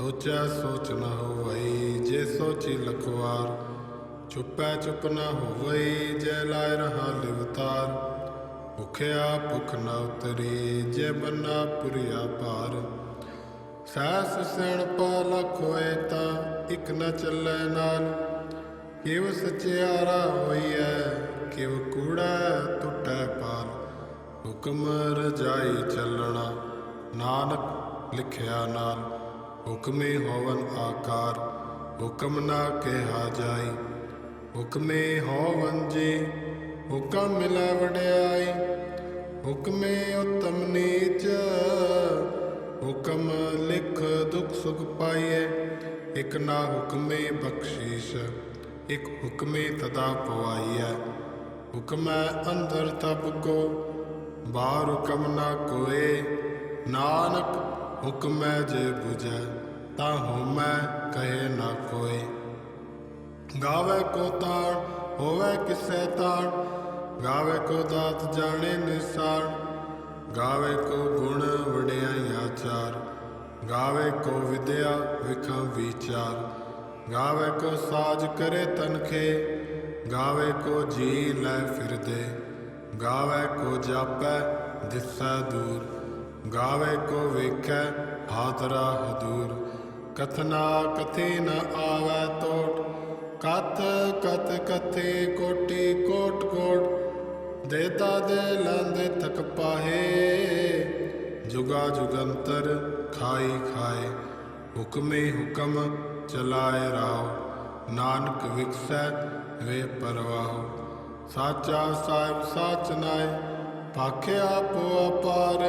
ਸੋਚਿਆ ਸੋਚ ਨਾ ਹੋਵਈ, ਜੇ ਸੋਚੀ ਲਖਵਾਰ। ਚੁੱਪੈ ਚੁੱਪ ਨਾ ਹੋਵਈ, ਜੇ ਲਾਇ ਰਹਾ ਲਿਵਤਾਰ। ਭੁਖਿਆ ਭੁਖ ਨ ਉਤਰੀ, ਜੇ ਬੰਨਾ ਪੁਰੀਆ ਭਾਰ। ਸਹਿਸ ਸਿਆਣਪਾ ਲਖ ਹੋਏ ਤਾਂ ਇਕ ਨਾ ਚੱਲੈ ਨਾਲ। ਕਿਵ ਸਚਿਆਰਾ ਹੋਈਐ, ਕਿਵ ਕੂੜਾ ਟੁੱਟੈ ਪਾਰ ਹੁਕਮ ਰਜਾਈ ਚੱਲਣਾ, ਨਾਨਕ ਲਿਖਿਆ ਨਾਲ। ਹੁਕਮੇ ਹੋਵਨ ਆਕਾਰ, ਹੁਕਮ ਨਾ ਕਿਹਾ ਜਾਈ। ਹੁਕਮੇ ਹੋਵਨ ਜੀ ਹੁਕਮ ਮਿਲੈ ਵਡਿਆਈ, ਹੁਕਮੇ ਉਤਮ ਨੀਚ, ਹੁਕਮ ਲਿਖ ਦੁਖ ਸੁਖ ਪਾਈਐ। ਇਕ ਨਾ ਹੁਕਮੇ ਬਖਸ਼ੀਸ਼, ਇਕ ਹੁਕਮੇ ਤਦਾ ਪਵਾਈਐ। ਹੁਕਮੈ ਅੰਦਰ ਤਬ ਕੋ, ਬਾਹਰ ਹੁਕਮ ਨਾ ਕੋਏ। ਨਾਨਕ ਹੁਕਮੈ ਜੇ 부ਜੈ ਤਾਂ ਹਉਮੈ ਕਹੇ ਨਾ ਕੋਏ ਗਾਵੇ ਕੋ ਤਾਣ ਹੋਵੇ ਕਿਸੈ ਤਾਣ ਗਾਵੇ ਕੋ ਦਾਤ ਜਾਣੇ ਨਿਸਾਨ ਗਾਵੇ ਕੋ ਗੁਣ ਵਡਿਆਈ ਆਚਾਰ, ਗਾਵੇ ਕੋ ਵਿਦਿਆ ਵਿਖਮ ਵਿਚਾਰ। ਗਾਵੇ ਕੋ ਸਾਜ ਕਰੇ ਤਨਖੇ, ਗਾਵੇ ਕੋ ਜੀ ਲੈ ਫਿਰਦੇ। ਗਾਵੇ ਕੋ ਜਾਪੈ, ਦਿਸੈ ਦੂਰ। ਗਾਵੇ ਕੋ ਵੇਖੈ ਹਾਦਰਾ। ਹਦੂਰ ਕਥਨਾ ਕਥੇ ਨ ਆਵੈ ਤੋਟ। ਕਤ ਕਤ ਕਥੇ ਕੋਟੀ ਕੋਟ ਕੋਟ। ਦੇਤਾ ਦੇ ਲੈਂਦੇ ਥਕ ਪਾਹੇ। ਜੁਗਾ ਜੁਗੰਤਰ ਖਾਈ ਖਾਏ। ਹੁਕਮੇ ਹੁਕਮ ਚਲਾਏ ਰਾਹ ਨਾਨਕ ਵਿਕਸੈ ਵੇ ਪਰਵਾਹ। ਸਾਚਾ ਸਾਹਿਬ ਸਾਚ ਨਾਏ। ਪਾਖਿਆ ਪੋ ਅਪਾਰ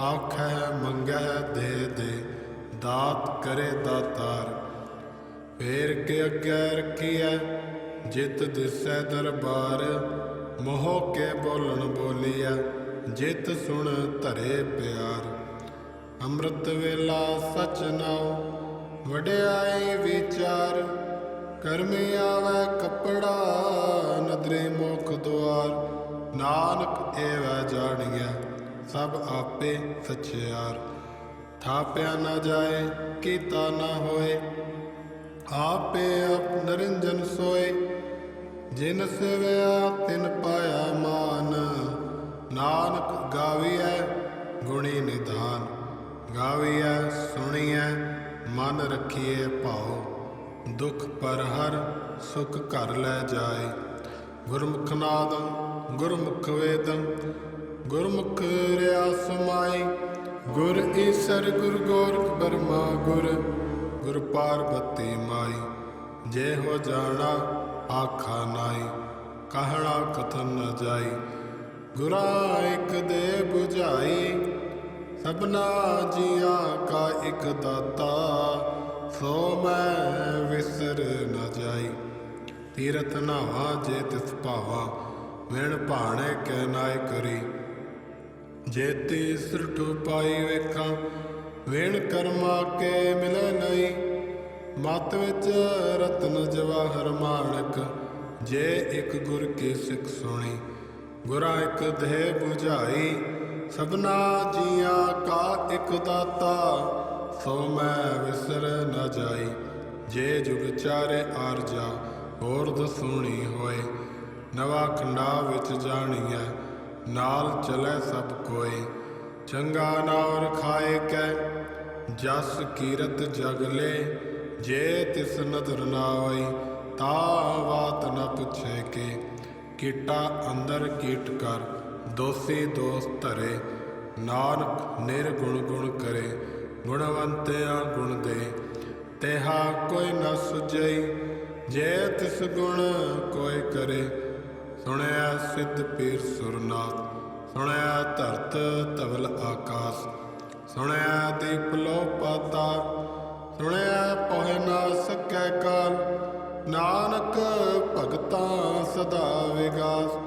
ਆਖੈ ਮੰਗੈ ਦੇ ਦੇ, ਦਾਤ ਕਰੇ ਦਾਤਾਰ ਫੇਰ ਕੇ ਅੱਗੇ ਰੱਖੀਐ ਜਿਤ ਦਿਸੈ ਦਰਬਾਰ, ਮੋਹ ਕੇ ਬੋਲਣ ਬੋਲੀਐ, ਜਿਤ ਸੁਣ ਧਰੇ ਪਿਆਰ। ਅੰਮ੍ਰਿਤ ਵੇਲਾ ਸਚ ਨਾਉ ਵਡਿਆਈ ਵਿਚਾਰ। ਕਰਮੀ ਆਵੈ ਕਪੜਾ, ਨਦਰੇ ਮੁਖ ਦੁਆਰ। ਨਾਨਕ ਏਵੈ ਜਾਣੀਐ, ਸਭ ਆਪੇ ਸਚਿਆਰ। ਥਾਪਿਆ ਨਾ ਜਾਏ, ਕੀਤਾ ਨਾ ਹੋਏ, ਆਪੇ ਆਪ ਨਰਿੰਜਨ ਸੋਏ। ਜਿਨ ਸੇਵਿਆ, ਤਿਨ ਪਾਇਆ ਮਾਨ। ਨਾਨਕ ਗਾਵੀਐ, ਗੁਣੀ ਨਿਧਾਨ। ਗਾਵੀਐ, ਸੁਣੀਐ, ਮਨ ਰੱਖੀਏ ਭਾਉ। ਦੁਖ ਪਰ ਹਰ ਸੁਖ ਘਰ ਲੈ ਜਾਏ। ਗੁਰਮੁਖ ਨਾਦੰ ਗੁਰਮੁਖ ਵੇਦੰ, ਗੁਰਮੁਖ ਰਿਆ ਸਮਾਈ ਗੁਰ ਈਸਰ ਗੁਰ ਗੋਰਖ ਬਰਮਾ ਗੁਰ ਗੁਰ ਪਾਰਬਤੀ ਮਾਈ ਜੇ ਹੋ ਜਾਣਾ ਆਖਾ ਨਾਈ ਕਹਣਾ ਕਥਨ ਨ ਜਾਈ ਗੁਰਾ ਇਕ ਦੇ 부ਝਾਈ ਸਭਨਾ ਜੀਆਂ ਕਾ ਇਕ ਦਾਤਾ। ਸੋ ਮੈਂ ਵਿਸਰ ਨ ਜਾਈ ਤੀਰਥ ਨਾਵਾ ਜੇ ਤਿਸ ਭਾਵਾ ਵਿਣ ਭਾਣੇ ਕੈ ਨਾਇ ਕਰੀ। ਜੇਤੀ ਤੀ ਸਿਰਟੂ ਪਾਈ ਵੇਖਾਂ, ਵੇਣ ਕਰਮਾ ਕੇ ਮਿਲੇ ਨਹੀਂ। ਮਤ ਵਿੱਚ ਰਤਨ ਜਵਾਹਰ ਮਾਣਕ ਜੇ ਇੱਕ ਗੁਰ ਕੀ ਸਿੱਖ ਸੁਣੀ। ਗੁਰਾ ਇੱਕ ਦੇਹ 부ਝਾਈ ਸਭਨਾ ਜੀਆਂ ਕਾ ਇੱਕ ਦਾਤਾ। ਸੋ ਮੈਂ ਵਿਸਰ ਨਾ ਜਾਈ, ਜੇ ਜੁਗ ਚਾਰੇ ਆਰਜਾ ਹੋਰ ਦਸੂਣੀ ਹੋਏ। ਨਵਾ ਖੰਡਾ ਵਿੱਚ ਜਾਣੀਐ, ਨਾਲ ਚਲੇ ਸਭ ਕੋਏ ਚੰਗਾ ਨਾਮ ਰਖਾਏ ਕੈ, ਜਸ ਕੀਰਤ ਜਗਲੇ ਜੇ ਤਿਸ ਨਦਰ ਨਾ ਆਈ ਤਾ ਬਾਤ ਨ ਪੁੱਛੇ ਕੇ। ਕੀਟਾ ਅੰਦਰ ਕੀਟ ਕਰ, ਦੋਸੀ ਦੋਸ ਧਰੇ। ਨਾਨਕ ਨਿਰਗੁਣ ਗੁਣ ਕਰੇ, ਗੁਣਵੰਤਿਆ ਗੁਣ ਦੇ। ਤੇਹਾ ਕੋਈ ਨ ਸੁਝਈ, ਜੇ ਤਿਸ ਗੁਣ ਕੋਈ ਕਰੇ। ਸੁਣਿਆ ਸਿੱਧ ਪੀਰ ਸੁਰਨਾਥ, ਸੁਣਿਆ ਧਰਤ ਧਵਲ ਆਕਾਸ, ਸੁਣਿਆ ਦੀਪ ਲੋ ਪਾਤਾ, ਸੁਣਿਆ ਪਹੁ ਨਾ ਸਕੈ ਕਾਲ, ਨਾਨਕ ਭਗਤਾਂ ਸਦਾ ਵਿਗਾਸ,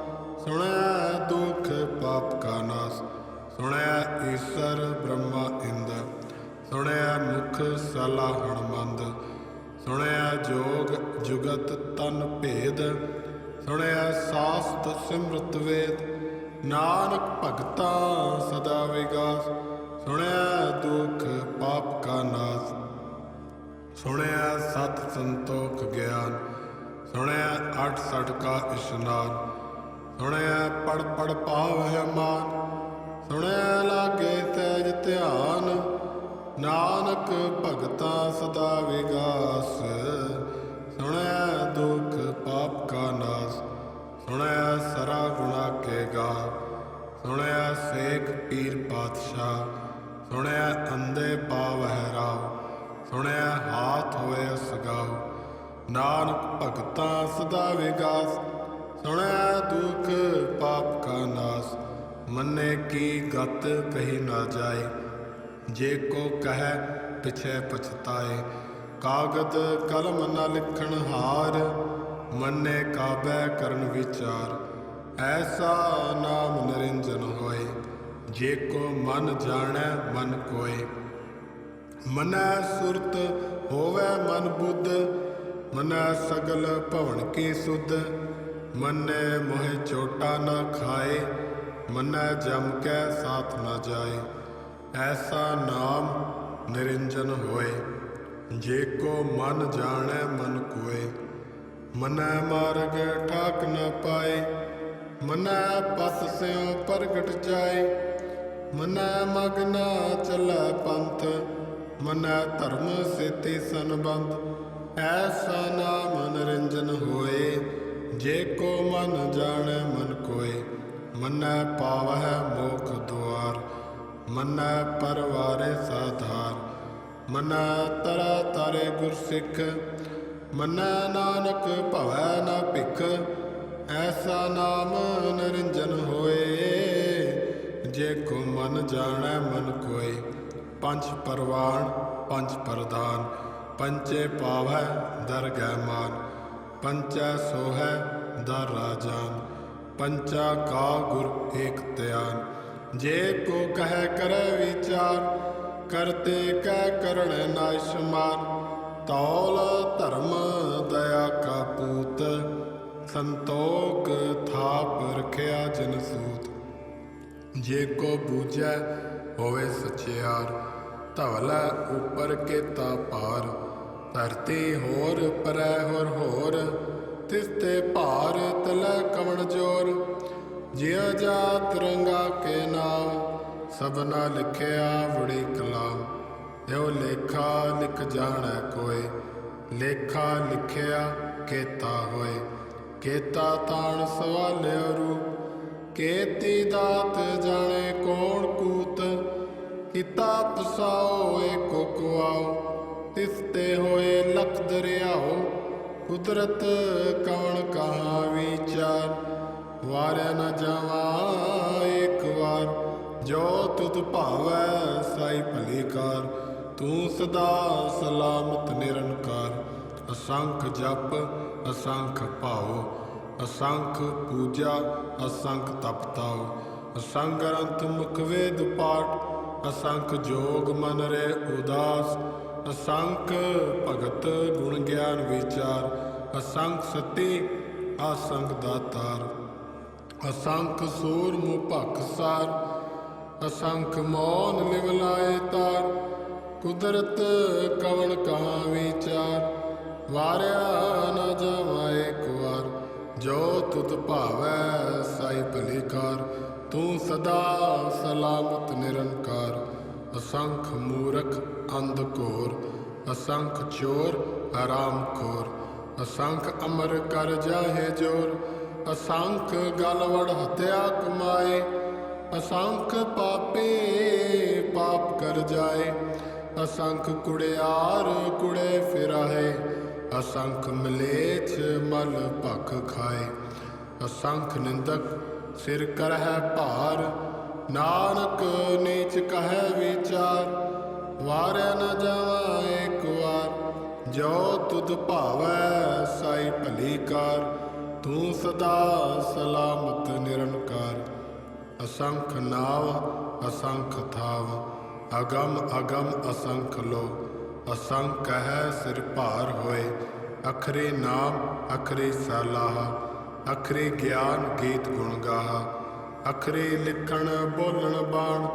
ਸੁਣਿਆ ਦੁਖ ਪਾਪ ਕਾ ਨਾਸ, ਸੁਣਿਆ ਈਸ਼ਰ ਬ੍ਰਹਮਾ ਇੰਦ, ਸੁਣਿਆ ਮੁਖ ਸਲਾਹਣ ਮੰਦ, ਸੁਣਿਆ ਜੋਗ ਜੁਗਤ ਤਨ ਭੇਦ ਸੁਣਿਆ ਸਾਸਤ ਸਿਮਰਤ ਵੇਦ, ਨਾਨਕ ਭਗਤਾਂ ਸਦਾ ਵਿਗਾਸ। ਸੁਣਿਆ ਦੁਖ ਪਾਪ ਕਾ ਨਾਸ। ਸੁਣਿਆ ਸਤ ਸੰਤੋਖ ਗਿਆਨ। ਸੁਣਿਆ ਅਠ ਸਠ ਕਾ ਇਸ਼ਨਾਨ। ਸੁਣਿਆ ਪੜ ਪੜ ਪਾਵਹਿ ਮਾਨ। ਸੁਣਿਆ ਲਾਗੇ ਤੇਜ ਧਿਆਨ। ਨਾਨਕ ਭਗਤਾ ਸਦਾ ਵਿਗਾਸ। ਸੁਣਿਆ ਸਰਾ ਗੁਣਾ ਕੇ ਗਾ। ਸੁਣਿਆ ਸੇਖ ਪੀਰ ਪਾਤਸ਼ਾਹ। ਸੁਣਿਆ ਅੰਦੇ ਪਾਵਹਿ ਰਾਵ ਸੁਣਿਆ ਹਾਥ ਹੋਏ ਸਗਾਉ ਨਾਨਕ ਭਗਤਾ ਸਦਾ ਵਿਗਾਸ। ਸੁਣਿਆ ਦੁਖ ਪਾਪ ਕਾ ਨਾਸ। ਮੰਨੇ ਕੀ ਗਤ ਕਹੀ ਨਾ ਜਾਏ। ਜੇ ਕੋ ਕਹੈ ਪਿਛੈ ਪਛਤਾਏ। ਕਾਗਦ ਕਲਮ ਨ ਲਿਖਣ ਹਾਰ। ਮੰਨੇ ਕਾਬੈ ਕਰਨ ਵਿਚਾਰ, ਐਸਾ ਨਾਮ ਨਿਰੰਜਨ ਹੋਏ, ਜੇ ਕੋ ਮਨ ਜਾਣੈ ਮਨ ਕੋਏ। ਮਨੈ ਸੁਰਤ ਹੋਵੇ ਮਨ ਬੁੱਧ, ਮਨੈ ਸਗਲ ਭਵਨ ਕੀ ਸੁਧ। ਮਨੈ ਮੋਹਿ ਚੋਟਾ ਨਾ ਖਾਏ, ਮਨੈ ਜਮ ਕੈ ਸਾਥ ਨਾ ਜਾਏ। ਐਸਾ ਨਾਮ ਨਿਰੰਜਨ ਹੋਏ, ਜੇ ਕੋ ਮਨ ਜਾਣੈ ਮਨ ਕੋਏ। ਮਨੈ ਮਾਰਗ ਠਾਕ ਨ ਪਾਏ, ਮਨੈ ਪਸ ਸਿਉ ਪ੍ਰਗਟ ਜਾਏ। ਮਨੈ ਮਗਨਾ ਚੱਲੈ ਪੰਥ, ਮਨੈ ਧਰਮ ਸੇਤੀ ਸੰਬੰਧ। ਐਸਾ ਨਾਮ ਨਿਰੰਜਨ ਹੋਏ, ਜੇ ਕੋ ਮਨ ਜਾਣੈ ਮਨ ਕੋਏ। ਮਨੈ ਪਾਵਹਿ ਮੋਖ ਦੁਆਰ, ਮਨੈ ਪਰਵਾਰੇ ਸਾਧਾਰ। ਮਨੈ ਤਰਾ ਤਾਰੇ ਗੁਰ ਸਿੱਖ ਮਨੈ ਨਾਨਕ ਭਵੈ ਨਾ ਭਿਖ, ਐਸਾ ਨਾਮ ਨਿਰੰਜਨ ਹੋਏ। ਜੇ ਕੋ ਮਨ ਜਾਣੈ ਮਨ ਕੋਏ, ਪੰਜ ਪਰਵਾਨ ਪੰਜ ਪ੍ਰਦਾਨ ਪੰਚੇ ਪਾਵੈ ਦਰਗਹਿ ਮਾਨ, ਪੰਚੈ ਸੋਹੈ ਦਰ ਰਾਜਾਨ, ਪੰਚਾ ਕਾ ਗੁਰ ਏਕ ਧਿਆਨ। ਜੇ ਕੋ ਕਹਿ ਕਰੈ ਵਿਚਾਰ, ਕਰਤੇ ਕਹਿ ਕਰਣ ਨਾਇ ਮਾਨ ਤੌਲ ਧਰਮ ਦਇਆ ਕਾ ਪੂਤ, ਸੰਤੋਖ ਥਾਪ ਰਖਿਆ ਜਨ ਸੂਤ। ਜੇ ਕੋ ਬੂਝੈ ਹੋਵੇ ਸਚਿਆਰ, ਧਵਲਾ ਉਪਰ ਕੇ ਤਾ ਪਾਰ ਧਰਤੀ ਹੋਰ ਪਰੈ ਹੋਰ ਹੋਰ, ਤਿਸ ਤੇ ਭਾਰ ਤਲੈ ਕਵਣ ਜੋਰ। ਜਿਉ ਜਾਤ ਰੰਗਾ ਕੇ ਨਾਮ, ਸਭਨਾ ਲਿਖਿਆ ਵੜੀ ਕਲਾਮ। ਦਿਓ ਲੇਖਾ ਲਿਖ ਜਾਣੈ ਕੋਏ, ਲੇਖਾ ਲਿਖਿਆ ਕੇਤਾ ਹੋਏ। ਕੇਤਾ ਤਾਣ ਸਵਾਲਿਓ ਰੂਪ ਕੇਤੀ ਦਾਤ ਜਾਣੇ ਕੌਣ ਕੂਤ। ਕੀਤਾ ਪਸਾਓ ਏਕੋ ਕੁਆਓ ਤਿਸ ਹੋਏ ਲਖ ਦਰਿਆਓ। ਕੁਦਰਤ ਕਵਣ ਕਹਾ ਵਿਚਾਰ, ਵਾਰਿਆ ਨਾ ਜਾਵਾ ਏਕ ਵਾਰ। ਜੋ ਤੁਧ ਭਾਵੈ ਸਾਈ ਭਲੀ ਕਾਰ। ਤੂੰ ਸਦਾ ਸਲਾਮਤ ਨਿਰੰਕਾਰ, ਅਸੰਖ ਜਪ, ਅਸੰਖ ਭਾਉ, ਅਸੰਖ ਪੂਜਾ, ਅਸੰਖ ਤਪਤਾਉ ਅਸੰਖ ਗ੍ਰੰਥ ਮੁਖ ਵੇਦ ਪਾਠ, ਅਸੰਖ ਜੋਗ ਮਨ ਰੇ ਉਦਾਸ, ਅਸੰਖ ਭਗਤ ਗੁਣ ਗਿਆਨ ਵਿਚਾਰ, ਅਸੰਖ ਸਤੀ ਅਸੰਖ ਦਾਤਾਰ, ਅਸੰਖ ਸੂਰ ਮੁ ਭਖ ਸਾਰ, ਅਸੰਖ ਮੌਨ ਲਿਵਲਾਏ ਤਾਰ ਕੁਦਰਤ ਕਵਣ ਕਹਾ ਵਿਚਾਰ ਵਾਰਿਆ ਨ ਜਾਵਾ ਏਕ ਜੋ ਤੁਧ ਭਾਵੈ ਸਾਈ ਭਲੀਕਾਰ। ਤੂੰ ਸਦਾ ਸਲਾਮਤ ਨਿਰੰਕਾਰ, ਅਸੰਖ ਮੂਰਖ ਅੰਧ ਘੋਰ। ਅਸੰਖ ਚੋਰ ਹਰਾਮ ਖੋਰ, ਅਸੰਖ ਅਮਰ ਕਰ ਜਾਹੇ ਜੋਰ। ਅਸੰਖ ਗਲਵੜ ਹਤਿਆ ਕਮਾਏ, ਅਸੰਖ ਪਾਪੇ ਪਾਪ ਕਰ ਜਾਏ। ਅਸੰਖ ਕੁੜਿਆਰ ਕੁੜੇ ਫਿਰਾਏ ਅਸੰਖ ਮਲੇਛ ਮਲ ਭਖ ਖਾਏ। ਅਸੰਖ ਨਿੰਦਕ ਸਿਰ ਕਰਹਿ ਭਾਰ, ਨਾਨਕ ਨੀਚ ਕਹੈ ਵਿਚਾਰ। ਵਾਰਿਆ ਨ ਜਾਵਾ ਏਕ ਵਾਰ, ਜੋ ਤੁਧ ਭਾਵੈ ਸਾਈ ਭਲੀ ਕਰ। ਤੂੰ ਸਦਾ ਸਲਾਮਤ ਨਿਰੰਕਾਰ। ਅਸੰਖ ਨਾਵ, ਅਸੰਖ ਥਾਵ। ਅਗਮ ਅਗਮ ਅਸੰਖ ਲੋ, ਅਸੰਖ ਹੈ ਸਿਰ ਭਾਰ ਹੋਏ। ਅਖਰੇ ਨਾਮ, ਅਖਰੇ ਸਲਾਹ, ਅਖਰੇ ਗਿਆਨ ਗੀਤ ਗੁਣ ਗਾਹਾ। ਅਖਰੇ ਲਿਖਣ, ਬੋਲਣ, ਬਾਣ,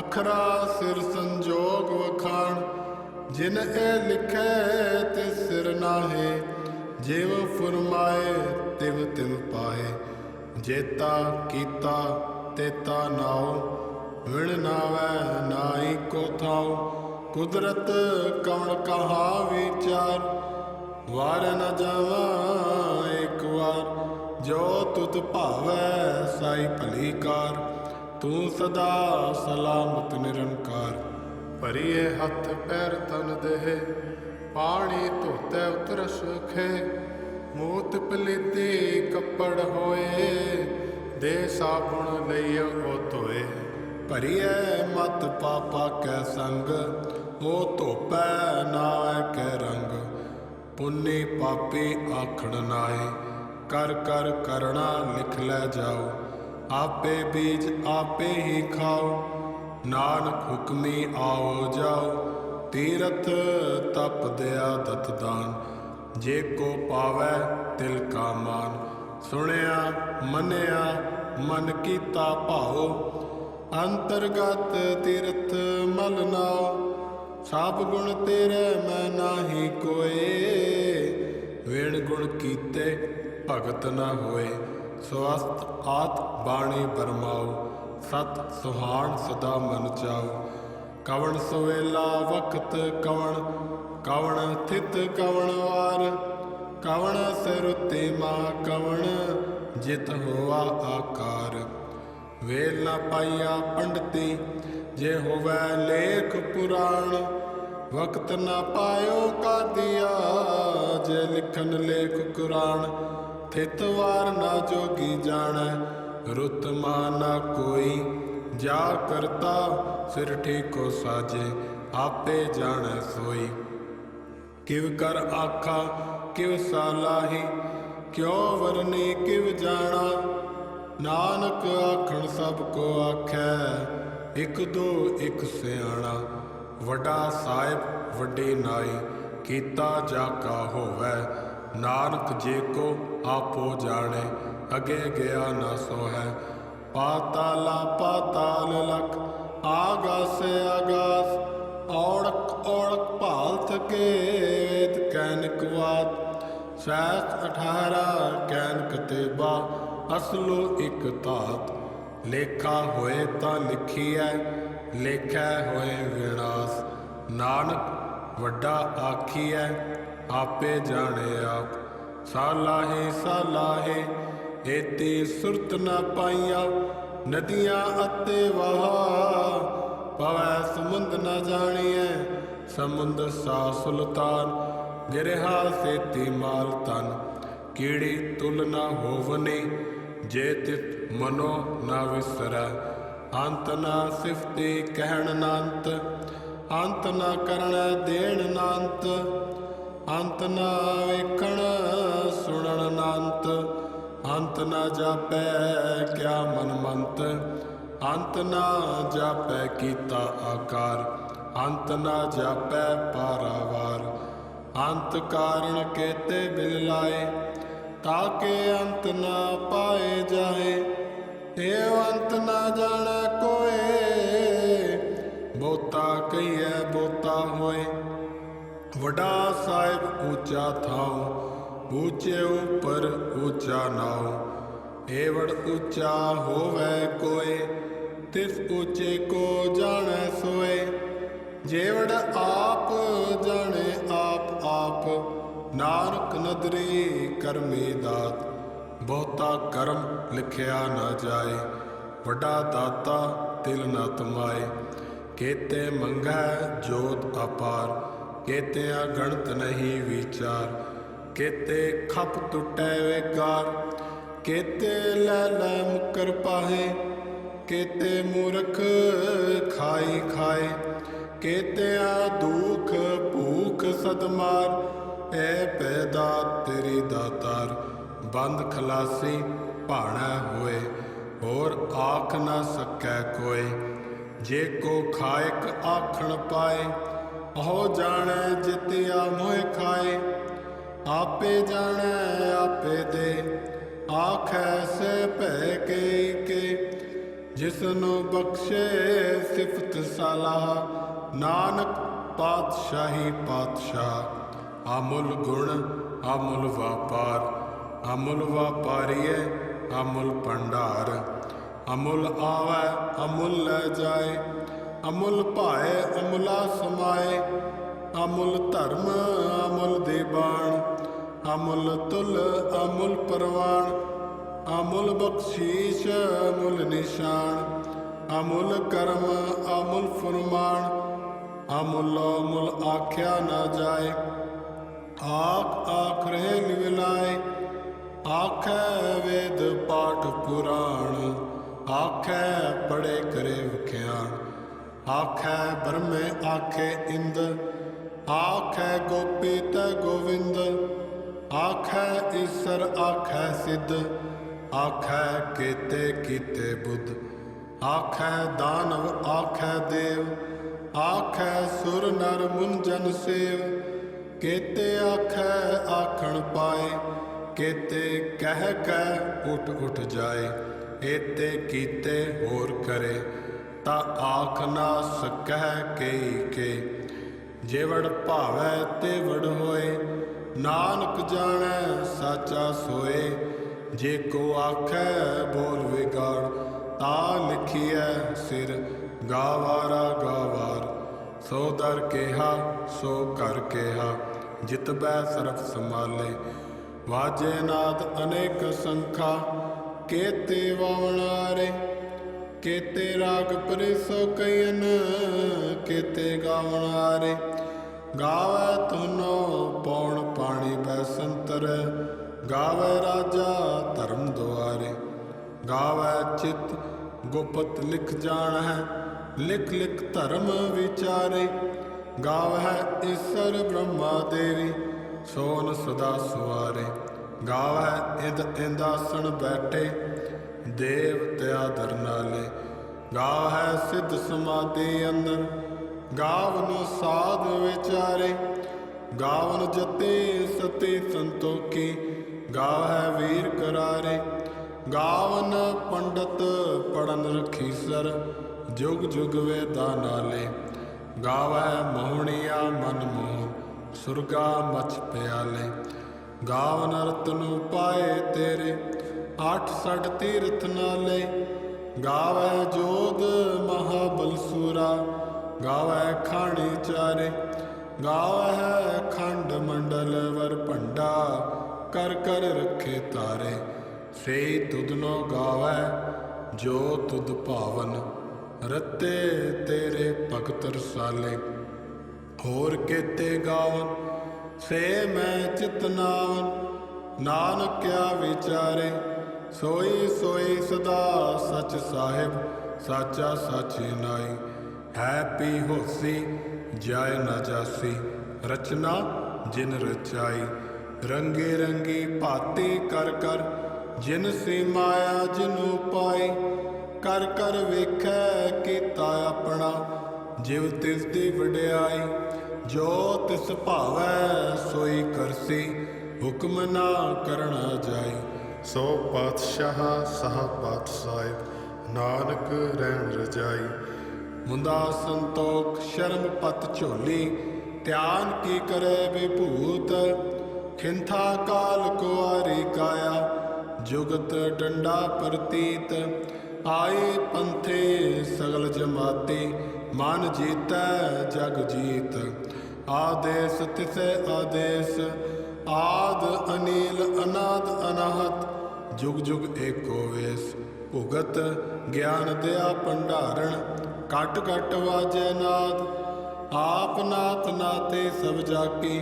ਅਖਰਾ ਸਿਰ ਸੰਜੋਗ ਵਖਾਣ। ਜਿਨ ਇਹ ਲਿਖੇ ਤੇ ਸਿਰ ਨਾਹੇ। ਜਿਵ ਫਰਮਾਏ, ਤਿਵ ਤਿਵ ਪਾਏ ਜੇਤਾ ਕੀਤਾ, ਤੇਤਾ ਨਾਉ। ਵਿਣ ਨਾਵੈ, ਨਾਈ ਕੋ ਥਾਉ। ਕੁਦਰਤ ਕਵਣ ਕਹਾ ਵਿਚਾਰ, ਵਾਰ ਨ ਜਾਵਾਂ ਇੱਕ ਵਾਰ। ਜੋ ਤੁਧ ਭਾਵੈ, ਸਾਈ ਭਲੀ ਕਾਰ। ਤੂੰ ਸਦਾ ਸਲਾਮਤ ਨਿਰੰਕਾਰ। ਭਰੀਏ ਹੱਥ ਪੈਰ ਤਨ ਦੇਹ, ਪਾਣੀ ਧੋਤੇ ਉਤਰ ਸੁਖੇ। ਮੂਤ ਪਲੀਤੀ ਕੱਪੜ ਹੋਏ ਦੇ ਸਾਬੁਣ ਲਈ ਉਹ ਧੋਏ। ਭਰੀਏ ਮਤ ਪਾਪਾ ਕੈ ਸੰਗ ਉਹ ਧੋਪੈ ਨਾਵੈ ਕੈ ਰੰਗ। ਪੁੰਨੀ ਪਾਪੀ ਆਖਣ ਨਾਏ ਕਰ ਕਰ ਕਰਣਾ ਲਿਖ ਲੈ ਜਾਓ। ਆਪੇ ਬੀਜ ਆਪੇ ਹੀ ਖਾਓ, ਨਾਨਕ ਹੁਕਮੀ ਆਓ ਜਾਓ। ਤੀਰਥ ਤਪ ਦਿਆ ਦਤ ਦਾਨ, ਜੇ ਕੋ ਪਾਵੈ ਤਿਲ ਕਾ ਮਾਨ। ਸੁਣਿਆ ਮੰਨਿਆ ਮਨ ਕੀਤਾ ਭਾਉ ਅੰਤਰਗਤ ਤੀਰਥ ਮਲ ਨਾਉ ਸਭ ਗੁਣ ਤੇਰੇ ਮੈਂ ਨਾਹੀ ਕੋਏ। ਵੇਣ ਗੁਣ ਕੀਤੇ ਭਗਤ ਨਾ ਹੋਏ ਸਵਸਤ ਆਤ ਬਾਣੀ ਬਰਮਾਉ, ਸਤ ਸੁਹਾਣ ਸਦਾ ਮਨ ਚਾਉ। ਕਵਣ ਸਵੇਲਾ ਵਕਤ ਕਵਣ ਕਵਣ ਥਿਤ ਕਵਣ ਵਾਰ। ਕਵਣ ਸਿਰ ਤੇ ਮਾ ਕਵਣ, ਜਿਤ ਹੋਆ ਆਕਾਰ। ਵੇਲ ਨਾ ਪਾਈਆ ਪੰਡਤੀ, ਜੇ ਹੋਵੇ ਲੇਖ ਪੁਰਾਣ, ਵਕਤ ਨਾ ਪਾਇਓ ਕਾਦੀਆ, ਜੇ ਲਿਖਨ ਲੇਖ ਕੁਰਾਨ, ਥਿਤ ਨਾ ਜੋਗੀ ਜਾਣੈ, ਰੁੱਤ ਨਾ ਕੋਈ, ਜਾ ਕਰਤਾ ਸਿਰ ਠੀਕੋ ਸਾਜੇ, ਆਪੇ ਜਾਣੈ ਸੋਈ। ਕਿਵ ਕਰ ਆਖਾ, ਕਿਵ ਸਾਲਾਹੀ ਕਿਉ ਵਰਨੇ ਕਿਵ ਜਾਣਾ ਨਾਨਕ ਆਖਣ ਸਭ ਕੋ ਆਖੈ, ਇਕ ਦੋ ਇਕ ਸਿਆਣਾ, ਵੱਡਾ ਸਾਹਿਬ ਵੱਡੇ ਨਾਈ, ਕੀਤਾ ਜਾ ਕਾ ਹੋਵੈ, ਨਾਨਕ ਜੇ ਕੋ ਆਪੋ ਜਾਣੇ, ਅਗੇ ਗਿਆ ਨਾ ਸੋ ਹੈ ਪਾਤਾਲਾ ਪਾਤਾਲ ਲਖ, ਆਗਾਸ ਆਗਾਸ, ਔੜਕ ਔੜਕ ਭਾਲ ਥਕੇ ਵੇਦ ਕੈਨਕ ਵਾਤ ਸਹਿਸ 18 ਕੈਨ ਤੇਬਾ ਅਸਲੋ ਇਕ ਧਾਤ। ਲੇਖਾ ਹੋਏ ਤਾਂ ਲਿਖੀਐ, ਲੇਖੈ ਹੋਏ ਵਿਨਾਸ਼ ਨਾਨਕ ਵੱਡਾ ਆਖੀਐ, ਆਪੇ ਜਾਣੇ ਆਪ। ਸਾਲਾਹੇ ਸਾਲਾਹੇ, ਏਤੀ ਸੁਰਤ ਨਾ ਪਾਈਆਂ, ਨਦੀਆਂ ਅਤੇ ਵਹਾ। ਪਵੈ ਸਮੁੰਦ ਨਾ ਜਾਣੀਐ, ਸਮੁੰਦ ਸਾ ਸੁਲਤਾਨ। ਗਿਰਹਾ ਸੇਤੀ ਮਾਲ ਤਨ ਕੀੜੀ ਤੁਲ ਨਾ ਹੋਵਨੇ? ਜੇ ਤਿਤ ਮਨੋ ਨਾ ਵਿਸਰੈ, ਅੰਤ ਨਾ ਸਿਫਤੇ ਕਹਿਣ ਨਾੰਤ ਅੰਤ ਨਾ ਕਰਨ ਦੇਣ ਨਾੰਤ ਅੰਤ ਨਾ ਵੇਖਣ ਸੁਣਨ ਨਾੰਤ ਅੰਤ ਨਾ ਜਾਪੈ ਕਿਆ ਮਨ ਮੰਤ ਅੰਤ ਨਾ ਜਾਪੈ ਕੀਤਾ ਆਕਾਰ, ਅੰਤ ਨਾ ਜਾਪੈ ਪਾਰਾਵਾਰ। ਅੰਤ ਕਾਰਣ ਕੇਤੇ ਬਿਲ ਲਾਏ, ਤਾਕੇ ਅੰਤ ਨਾ ਪਾਏ ਜਾਏ। ਏਵ ਅੰਤ ਨਾ ਜਾਣੈ ਕੋਏ, ਬੋਤਾ ਕਹੀਐ ਬੋਤਾ ਹੋਏ। ਵੱਡਾ ਸਾਹਿਬ ਉੱਚਾ ਥਾਉ ਉੱਚੇ ਉਪਰ ਉੱਚਾ ਨਾਉ। ਏਵੜ ਉੱਚਾ ਹੋਵੇ ਕੋਏ, ਤਿਸ ਉੱਚੇ ਕੋ ਜਾਣੈ ਸੋਏ। ਜੇਵੜ ਆਪ ਜਾਣੇ ਆਪ ਆਪ ਨਾਨਕ ਨਦਰੀ ਕਰਮੀ ਦਾਤ, ਬਹੁਤਾ ਕਰਮ ਲਿਖਿਆ ਨਾ ਜਾਏ, ਵੱਡਾ ਦਾਤਾ ਤਿਲ ਨਾ ਤਮਾਏ। ਕੇਤੇ ਮੰਗੈ ਜੋਤ ਅਪਾਰ ਕੇਤੇ ਅਗਣਤ ਨਹੀਂ ਵਿਚਾਰ, ਕੇਤੇ ਖਪ ਟੁੱਟੈ ਵੇਕਾਰ, ਕੇਤੇ ਲੈ ਲੈ ਮੁਕਰ ਪਾਹੇ, ਕੇਤੇ ਮੂਰਖ ਖਾਈ ਖਾਏ। ਕੇਤਿਆ ਦੁਖ ਭੂਖ ਸਦਮਾਰ, ਐ ਪੈਦਾ ਤੇਰੀ ਦਾਤਾਰ। ਬੰਦ ਖਲਾਸੀ ਭਾਣਾ ਹੋਏ, ਹੋਰ ਆਖ ਨਾ ਸਕੈ ਕੋਈ ਜੇ ਕੋ ਖਾਇਕ ਆਖਣ ਪਾਏ, ਉਹ ਜਾਣੈ ਜਿਤਿਆ ਮੋਹਿ ਖਾਏ। ਆਪੇ ਜਾਣੈ, ਆਪੇ ਦੇ, ਆਖੈ ਸੇ ਭੈ ਕੇ ਕੇ। ਜਿਸ ਬਖਸ਼ੇ ਸਿਫਤ ਸਲਾਹ ਨਾਨਕ ਪਾਤਸ਼ਾਹੀ ਪਾਤਸ਼ਾਹ, ਅਮੁੱਲ ਗੁਣ, ਅਮੁੱਲ ਵਪਾਰ, ਅਮੁੱਲ ਵਪਾਰੀਏ, ਅਮੁੱਲ ਭੰਡਾਰ। ਅਮੁੱਲ ਆਵੈ, ਅਮੁੱਲ ਲੈ ਜਾਏ, ਅਮੁੱਲ ਭਾਏ, ਅਮੁਲਾ ਸਮਾਏ। ਅਮੁੱਲ ਧਰਮ, ਅਮੁੱਲ ਦੇਬਾਨ, ਅਮੁੱਲ ਤੁਲ, ਅਮੁੱਲ ਪਰਵਾਨ। ਅਮੁੱਲ ਬਖਸ਼ੀਸ਼, ਅਮੁੱਲ ਨਿਸ਼ਾਨ। ਅਮੁੱਲ ਕਰਮ, ਅਮੁੱਲ ਫਰਮਾਨ। ਅਮੁੱਲ ਅਮੁੱਲ ਆਖਿਆ ਨਾ ਜਾਏ ਆਖ ਆਖ ਰਹੇ ਨਿਵਲਾਏ ਆਖੈ ਵੇਦ ਪਾਠ ਪੁਰਾਣ ਆਖੈ ਪੜੇ ਕਰੇ ਵਿਖਿਆਨ ਆਖੈ ਬ੍ਰਹਮੇ ਆਖੇ ਇੰਦ ਆਖੈ ਗੋਪੀ ਤ ਗੋਵਿੰਦ ਆਖੈ ਈਸਰ ਆਖੈ ਸਿੱਧ ਆਖੈ ਕੀਤੇ ਕੀਤੇ ਬੁੱਧ ਆਖੈ ਦਾਨਵ ਆਖੈ ਦੇਵ ਆਖੈ ਸੁਰ ਨਰ ਮੁੰਜਨ ਸੇਵ, ਕੇਤੇ ਆਖੈ ਆਖਣ ਪਾਏ, ਕੇਤੇ ਕਹਿ ਕੈ ਉਠ ਉਠ ਜਾਏ, ਏਤੇ ਕੀਤੇ ਹੋਰ ਕਰੇ, ਤਾਂ ਆਖ ਨਾ ਸਕੈ ਕਈ ਕੇ। ਜੇਵੜ ਭਾਵੈ ਤੇ ਵੜ ਹੋਏ, ਨਾਨਕ ਜਾਣੈ ਸਾਚਾ ਸੋਏ, ਜੇ ਕੋ ਆਖੈ ਬੋਲ ਵਿਗਾੜ, ਤਾ ਲਿਖੀਐ ਸਿਰ ਗਾਵਾਰਾ ਗਾਵਾਰ, ਸੋ ਦਰ ਕੇਹਾ, ਸੋ ਕਰ ਕੇਹਾ, ਜਿਤ ਬੈ ਸਰਬ ਸੰਭਾਲੇ। ਵਾਜੇ ਨਾਦ ਅਨੇਕ ਸੰਖਾ, ਕੇਤੇ ਵਾਵਣਾਰੇ ਕੇਤੇ ਰਾਗ ਪਰਿਸੋ ਕਈਨ, ਕੇਤੇ ਗਾਵਣਾਰੇ ਗਾਵੇ ਤੁਨੋ ਪੌਣ ਪਾਣੀ ਬੈ ਸੰਤਰ, ਗਾਵੇ ਰਾਜਾ ਧਰਮ ਦੁਆਰੇ। ਗਾਵੇ ਚਿਤ ਗੁਪਤ ਲਿਖ ਜਾਣ ਹੈ ਲਿਖ ਲਿਖ ਧਰਮ ਵਿਚਾਰੇ, ਗਾਵਹਿ ਈਸਰ ਬ੍ਰਹਮਾ ਦੇਵੀ, ਸੋਨ ਸਦਾ ਸੁਆਰੇ। ਗਾਵਹਿ ਇਦ ਇੰਦਾਸਣ ਬੈਠੇ ਦੇਵਤਿਆ ਦਰਨਾਲੇ ਗਾਵਹਿ ਸਿੱਧ ਸਮਾਧੀ ਅੰਦਰ, ਗਾਵਨ ਸਾਧ ਵਿਚਾਰੇ। ਗਾਵਨ ਜਤੇ ਸਤੇ ਸੰਤੋਖੀ, ਗਾਵਹਿ ਵੀਰ ਕਰਾਰੇ। ਗਾਵਨ ਪੰਡਤ ਪੜਨ ਰਖੀਸਰ ਜੁਗ ਜੁਗ ਵੇਦਾ ਨਾਲੇ, ਗਾਵੈ ਮੋਹਣੀਆ ਮਨ ਮੋਹ, ਸੁਰਗਾ ਮਛ ਪਿਆਲੇ। ਗਾਵਨ ਰਤਨੁ ਪਾਏ ਤੇਰੇ, ਆਠ ਸੜ ਤੀਰਥ ਨਾਲੇ। ਗਾਵੈ ਜੋਦ ਮਹਾਬਲ ਸੂਰਾ ਗਾਵੈ ਖਾਣੀ ਚਾਰੇ। ਗਾਵੈ ਖੰਡ ਮੰਡਲ ਵਰ ਭੰਡਾ, ਕਰ ਕਰ ਰੱਖੇ ਤਾਰੇ। ਸੇ ਤੁਧਨੋ ਗਾਵੈ, ਜੋ ਤੁਧ ਭਾਵਨ। ਰਤੇ ਤੇਰੇ ਭਗਤ ਰਸਾਲੇ, ਹੋਰ ਕੇਤੇ ਗਾਵਨ, ਸੇ ਮੈਂ ਚਿਤਨਾਵਨ ਨਾਨਕ ਕਿਆ ਵਿਚਾਰੇ, ਸੋਈ ਸੋਈ ਸਦਾ ਸਚ ਸਾਹਿਬ, ਸਾਚਾ ਸਚ ਨਾਈ ਹੈ ਪੀ ਹੋਸੀ, ਜਾਇ ਨਾ ਜਾਸੀ। ਰਚਨਾ, ਜਿਨ ਰਚਾਈ। ਰੰਗੇ ਰੰਗੀ ਭਾਤੀ ਕਰ ਕਰ, ਜਿਨ ਸੀ ਮਾਇਆ ਜਿਨੂ ਪਾਈ। ਕਰ ਕਰ ਵੇਖੈ ਕੀਤਾ ਆਪਣਾ ਜਿਵ ਤਿਸ ਦੀ ਵਡਿਆਈ, ਜੋ ਤਿਸ ਭਾਵੈ ਸੋਈ ਕਰਸੀ, ਹੁਕਮ ਨਾ ਕਰਣਾ ਜਾਈ। ਸੋ ਪਾਤਸ਼ਾਹ ਸਹ ਪਾਤਸ਼ਾਹ ਨਾਨਕ ਰਹਿਣ ਰਜਾਈ। ਮੁੰਦਾ ਸੰਤੋਖ, ਸ਼ਰਮ ਪਤ ਝੋਲੀ, ਧਿਆਨ ਕੀ ਕਰੇ ਵਿਭੂਤ? ਖਿੰਥਾ ਕਾਲ ਕੁਆਰੀ ਕਾਇਆ, ਜੁਗਤ ਡੰਡਾ ਪ੍ਰਤੀਤ। ਆਏ ਪੰਥੇ ਸਗਲ ਜਮਾਤੀ, ਮਨ ਜੀਤੈ, ਜਗ ਜੀਤ। ਆਦੇਸ ਤਿਸੈ ਆਦੇਸ, ਆਦ ਅਨੀਲ ਅਨਾਦ ਅਨਾਹਤ, ਜੁਗ ਜੁਗ ਏਕੋ ਵੇਸ। ਭੁਗਤ ਗਿਆਨ ਦਿਆ ਭੰਡਾਰਣ ਕਟ ਕਟ ਵਾਜੈ ਨਾਦ। ਆਪ ਨਾਥ ਨਾਤੇ ਸਭ ਜਾਕੀ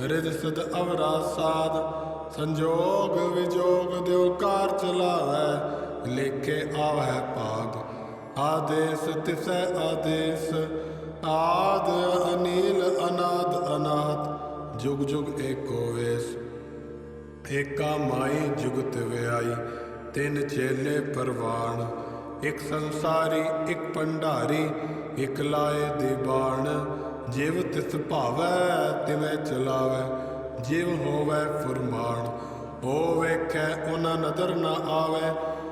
ਰਿਦ ਸਦ ਅਵਰਾ ਸਾਧ ਸੰਜੋਗ ਵਿਜੋਗ ਦਿਓ ਕਾਰ ਚਲਾਵੈ ਲੇਖੇ ਆਵੈ ਭਾਗ ਆਦੇਸ ਤਿਸੈ ਆਦੇਸ, ਆਦ ਅਨੀਲ ਅਨਾਦ ਅਨਾਦ, ਜੁਗ ਜੁਗ ਏਕੋ ਵੇਸ। ਏਕਾ ਮਾਈ ਜੁਗਤ ਵਿਆਈ, ਤਿੰਨ ਚੇਲੇ ਪਰਵਾਣ, ਇੱਕ ਸੰਸਾਰੀ, ਇੱਕ ਭੰਡਾਰੀ, ਇਕ ਲਾਏ ਦੀ ਬਾਣ ਜਿਵ ਤਿਸ ਭਾਵੈ, ਤਿਵੇਂ ਚਲਾਵੈ, ਜਿਵ ਹੋਵੈ ਫੁਰਮਾਨ। ਹੋ ਵੇਖੈ ਉਹਨਾਂ ਨਦਰ ਨਾ ਆਵੈ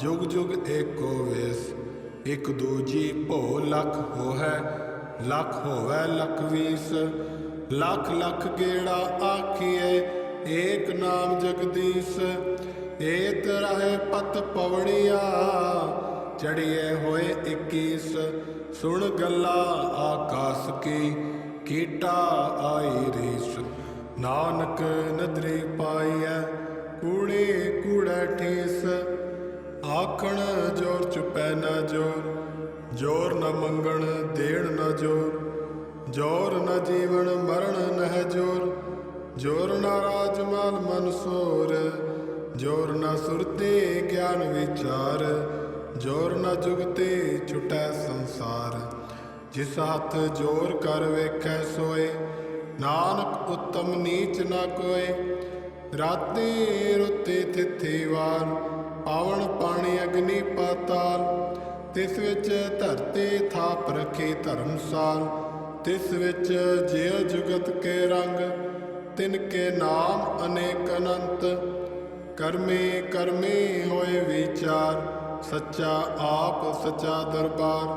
ਜੁਗ ਜੁਗ ਏਕੋ ਵੇਸ, ਇਕ ਦੂਜੀ ਭੋ ਲਖ ਹੋਹੈ, ਲਖ ਹੋਵੇ ਲਖ ਵੀਸ। ਲਖ ਲਖ ਗੇੜਾ ਆਖੀਏ ਏਕ ਨਾਮ ਜਗਦੀਸ਼ ਏਤ ਰਹੇ ਪਤ ਪਵੜੀਆ ਚੜੀਏ ਹੋਏ 21 ਸੁਣ ਗੱਲਾ ਆਕਾਸ ਕੀ, ਕੀਟਾ ਆਈ ਰੀਸ। ਨਾਨਕ ਨਦਰੀ ਪਾਈਐ, ਕੂੜੇ ਕੂੜਾ ਠੇਸ। ਆਖਣ ਜੋਰ ਚੁਪੈ ਨਾ ਜੋਰ ਜੋਰ ਨਾ ਮੰਗਣ ਦੇਣ ਨਾ ਜੋਰ ਜੋਰ ਨਾ ਜੀਵਨ ਮਰਨ ਨਹਿ ਜੋਰ ਜੋਰ ਨ ਰਾਜਮਾਲ ਮਨਸੂਰ ਜੋਰ ਨਾ ਸੁਰਤੇ ਗਿਆਨ ਵਿਚਾਰ, ਜੋਰ ਨਾ ਜੁਗਤੇ ਛੁਟੈ ਸੰਸਾਰ। ਜਿਸ ਹੱਥ ਜੋਰ ਕਰ ਵੇਖੈ ਸੋਏ, ਨਾਨਕ ਉਤਮ ਨੀਚ ਨਾ ਕੋਏ, ਰਾਤੀ ਰੁੱਤੇ ਤਿਥੀ ਵਾਰ ਪਾਵਨ ਪਾਣੀ ਅਗਨੀ ਪਾਤਾਲ, ਤਿਸ ਵਿੱਚ ਧਰਤੀ ਥਾਪ ਰਖੇ ਧਰਮਸਾਲ ਤਿਸ ਵਿੱਚ ਜਿਉ ਜੁਗਤ ਕੇ ਰੰਗ, ਤਿਨ ਕੇ ਨਾਮ ਅਨੇਕ ਅਨੰਤ। ਕਰਮੇ ਕਰਮੇ ਹੋਏ ਵਿਚਾਰ, ਸੱਚਾ ਆਪ ਸੱਚਾ ਦਰਬਾਰ।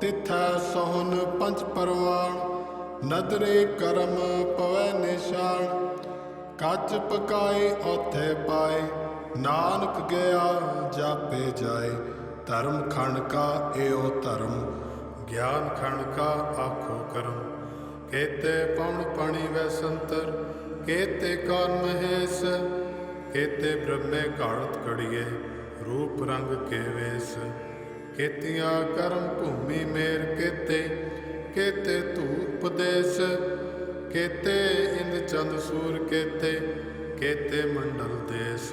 ਤਿਥੈ ਸੋਹਨ ਪੰਜ ਪਰਵਾਨ ਨਦਰੇ ਕਰਮ ਪਵੈ ਨਿਸ਼ਾਨ। ਕੱਚ ਪਕਾਏ ਉਥੇ ਪਾਏ ਨਾਨਕ ਗਿਆ ਜਾਪੇ ਜਾਏ, ਧਰਮ ਖੰਡ ਕਾ ਏਓ ਧਰਮ, ਗਿਆਨ ਖਣ ਕਾ ਆਖੋ ਕਰਮ। ਕੇਤੇ ਪਵਨ ਪਾਣੀ ਵੈ ਸੰਤਰ, ਕੇਤੇ ਕੌਣ ਮਹੇਸ਼, ਕੇਤੇ ਬ੍ਰਹਮੇ ਘਾੜਤ ਕੜੀਏ ਰੂਪ ਰੰਗ ਕੇ ਵੇਸ। ਕੇਤੀਆਂ ਕਰਮ ਭੂਮੀ ਮੇਰ ਕੇਤੇ ਕੇਤੇ ਧੂਪ ਦੇਸ, ਕੇਤੇ ਇੰਦ ਚੰਦ ਸੂਰ ਕੇਤੇ ਕੇਤੇ ਮੰਡਲ ਦੇਸ।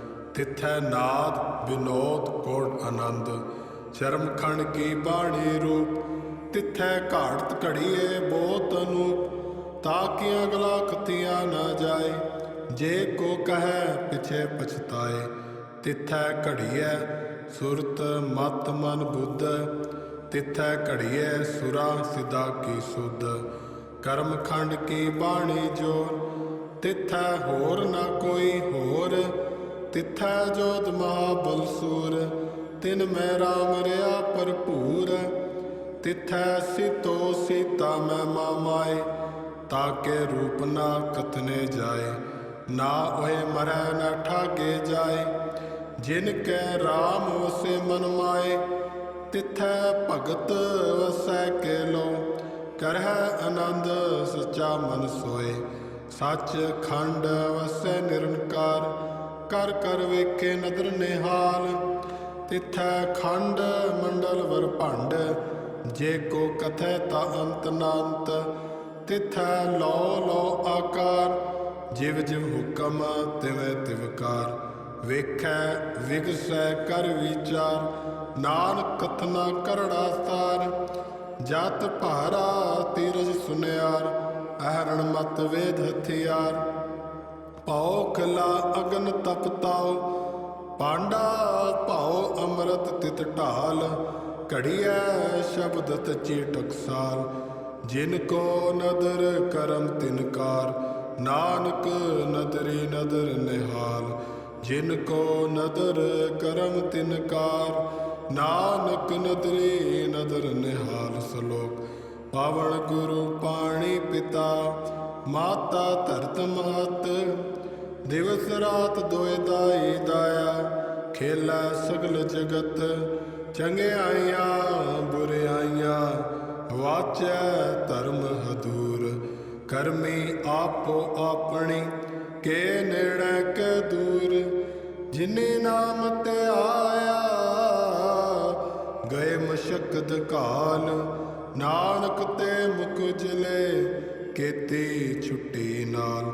ਤਿਥੈ ਨਾਦ ਵਿਨੋਦ ਕੋਟ ਆਨੰਦ, ਚਰਮ ਖੰਡ ਕੀ ਬਾਣੀ ਰੂਪ, ਤਿਥੈ ਘਾੜਤ ਘੜੀਏ ਬੋਤ ਅਨੂਪ ਤਾਕੀਆਂ ਗਲਾ ਕਤੀਆਂ ਨਾ ਜਾਏ, ਜੇ ਕੋ ਕਹੈ ਪਿਛੇ ਪਛਤਾਏ, ਤਿਥੈ ਘੜੀਐ ਸੁਰਤ ਮਤ ਮਨ ਬੁੱਧ, ਤਿਥੈ ਘੜੀਐ ਸੁਰਾ ਸਿਦਾ ਕੀ ਸੁਧ, ਕਰਮ ਖੰਡ ਕੀ ਬਾਣੀ ਜੋ ਤਿਥੈ ਹੋਰ ਨਾ ਕੋਈ ਤਿਥੈ ਜੋਤ ਮਹਾਬਲ ਸੂਰ ਤਿਨ ਮੈਂ ਰਾਮ ਰਿਆ ਭਰਪੂਰ। ਤਿਥੈ ਸਿਤੋ ਸੀਤਾ ਮੈਂ ਮਾਮਾਏ ਤਾਕੇ ਰੂਪ ਨਾ ਕਤਨੇ ਜਾਏ। ਨਾ ਹੋਏ ਮਰੈ ਨਾ ਠਾਗੇ ਜਾਏ, ਜਿਨ ਕੈ ਰਾਮ ਵਸੇ ਮਨ ਮਾਏ। ਤਿਥੈ ਭਗਤ ਵਸੈ ਕੇ ਲੋ ਕਰਹਿ ਆਨੰਦ ਸਚਾ ਮਨ ਸੋਏ। ਸੱਚ ਖੰਡ ਵਸੈ ਨਿਰੰਕਾਰ ਕਰ ਕਰ ਵੇਖੇ ਨਦਰ ਨਿਹਾਲ। ਤਿਥੈ ਖੰਡ ਮੰਡਲ ਵਰ ਭੰਡ, ਜੇ ਕੋ ਕਥੈ ਤਾ ਅੰਤ ਨਾੰਤ। ਤਿਥੈ ਲੋ ਲੋ ਆਕਾਰ, ਜਿਵ ਜਿਵ ਹੁਕਮ ਤਿਵੇਂ ਤਿਵਕਾਰ ਵੇਖੈ ਵਿਗਸੈ ਕਰ ਵਿਚਾਰ, ਨਾਨਕ ਕਥਨਾ ਕਰੜਾ ਸਾਰ। ਜਤ ਭਾਰਾ ਤੀਰਜ ਸੁਨਿਆਰ, ਅਹਰਣ ਮਤ ਵੇਦ ਹਥਿਆਰ। ਪਉ ਕਲਾ ਅਗਨ ਤਪਤਾਉ ਪਾਂਡਾ ਭਾਉ ਅੰਮ੍ਰਿਤ ਤਿਤ ਢਾਲ, ਘੜੀਐ ਸ਼ਬਦ ਤਚੀ ਟਕਸਾਲ, ਜਿਨ ਕੋ ਨਦਰ ਕਰਮ ਤਿਨਕਾਰ ਨਾਨਕ ਨਦਰੀ ਨਦਰ ਨਿਹਾਲ, ਜਿਨ ਕੋ ਨਦਰ ਕਰਮ ਤਿਨਕਾਰ ਨਾਨਕ ਨਦਰੀ ਨਦਰ ਨਿਹਾਲ ਸਲੋਕ ਪਾਵਨ ਗੁਰੂ ਪਾਣੀ ਪਿਤਾ, ਮਾਤਾ ਧਰਤ ਮਹਤ ਦਿਵਸ ਰਾਤ ਦੋਇ ਦਾਈ ਦਾਇਆ, ਖੇਲਾ ਸਗਲ ਜਗਤ ਚੰਗਿਆਈਆਂ ਬੁਰਿਆਈਆਂ ਵਾਚੈ ਧਰਮ ਹਦੂਰ, ਕਰਮੀ ਆਪੋ ਆਪਣੀ, ਕੇ ਨੇੜੇ ਕੇ ਦੂਰ, ਜਿਨੇ ਨਾਮ ਤੇ ਆਇਆ, ਗਏ ਮਸ਼ਕਤ ਕਾਲ ਨਾਨਕ ਤੇ ਮੁਖ ਜਲੇ, ਕੀਤੀ ਛੁੱਟੀ ਨਾਲ।